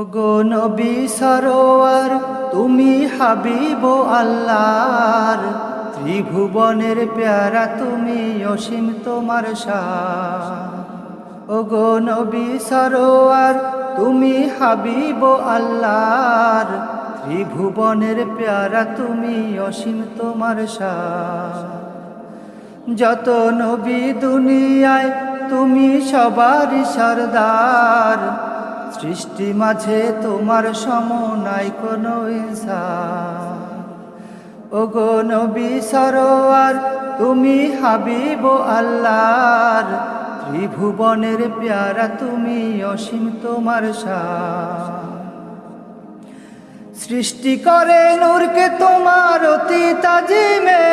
ওগো নবী সরোয়ার, তুমি হাবিব আল্লাহর। ত্রিভুবনের প্যারা তুমি অসীম তোমার ওগো নবী সরোয়ার, তুমি হাবিব আল্লাহর। ত্রিভুবনের প্যারা তুমি অসীম তোমার যত নবী দুনিয়ায়, তুমি সবারই সর্দার। সৃষ্টি মাঝে তোমার সম নাই কোনো ইনসান ওগো নবী সরোয়ার, তুমি হাবিব আল্লাহর। ত্রিভুবনের প্যারা তুমি অসীম তোমার সৃষ্টি করে নূরকে তোমার অতি তাজিমে।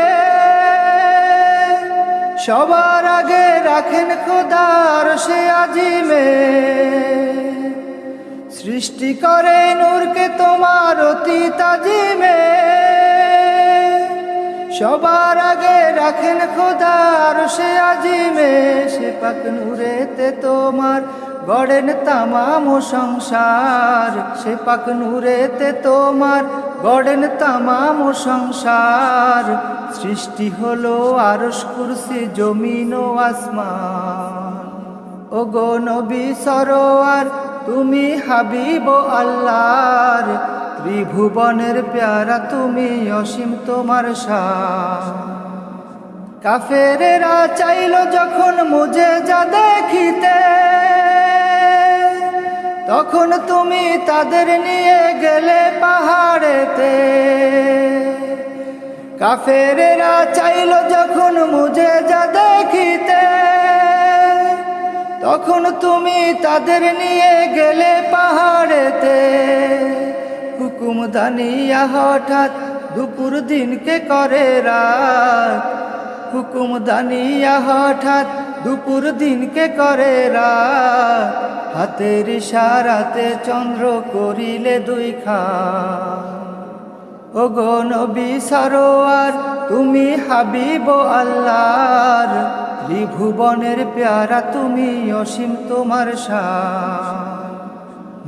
সবার আগে রাখেন খোদার সে আজিমে। সৃষ্টি করে নূরকে তোমার অতি তাজিমে সবার আগে রাখেন খোদার সে আজিমে। সে পাক নূরেতে তোমার গড়েন তামাম সংসার। সে পাক নূরেতে তোমার গড়েন তামাম সংসার। সৃষ্টি হলো আরস কুরসি, জমিন ও আসমান। ও গো নবী সরোয়ার তুমি হাবিব আল্লাহর ত্রিভুবনের প্যারা, তুমি অসীম তোমার শান কাফেরেরা চাইল যখন মুজে যা দেখিতে, তখন তুমি তাদের নিয়ে গেলে পাহাড়েতে। কাফেরেরা চাইল যখন মুজে যা দেখিতে তখন তুমি তাদের নিয়ে গেলে পাহাড়েতে? হুকুম দানিয়া হঠাৎ দুপুর দিনকে করে রাত। হুকুম দানিয়া হঠাৎ দুপুর দিনকে করে রাত। হাতের ইশারাতে চন্দ্র করিলে দুই খা ও গো তুমি হাবিব আল্লাহর। ত্রিভুবনের প্যারা তুমি অসীম তোমার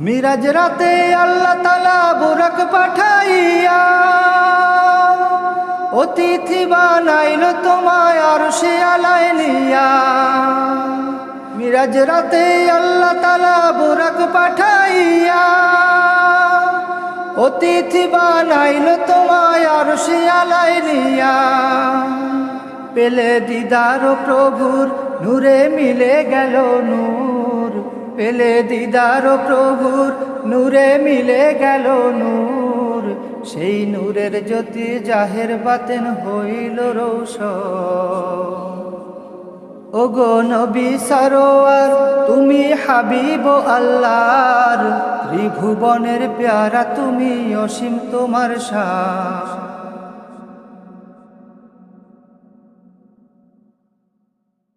মিরাজ রাতে আল্লাহ তালা বুরক পাঠাইয়া অতিথি বানাইল তোমায় আর সে আলাই নিয়া। মিরাজ রাতে আল্লাহ তালা বুরক পাঠাইয়া অতিথি বানাইল তোমায় আর সে আলাই নিয়া। পেলে দিদার প্রভুর নূরে মিলে গেল নূর। পেলে দিদার প্রভুর নূরে মিলে গেল নূর। সেই নূরের জ্যোতি জাহের বাতেন হইল রৌশ ওগো নবী সরোয়ার হাবিব আল্লাহর ত্রিভুবনের প্যারা তুমি অসীম তোমার শান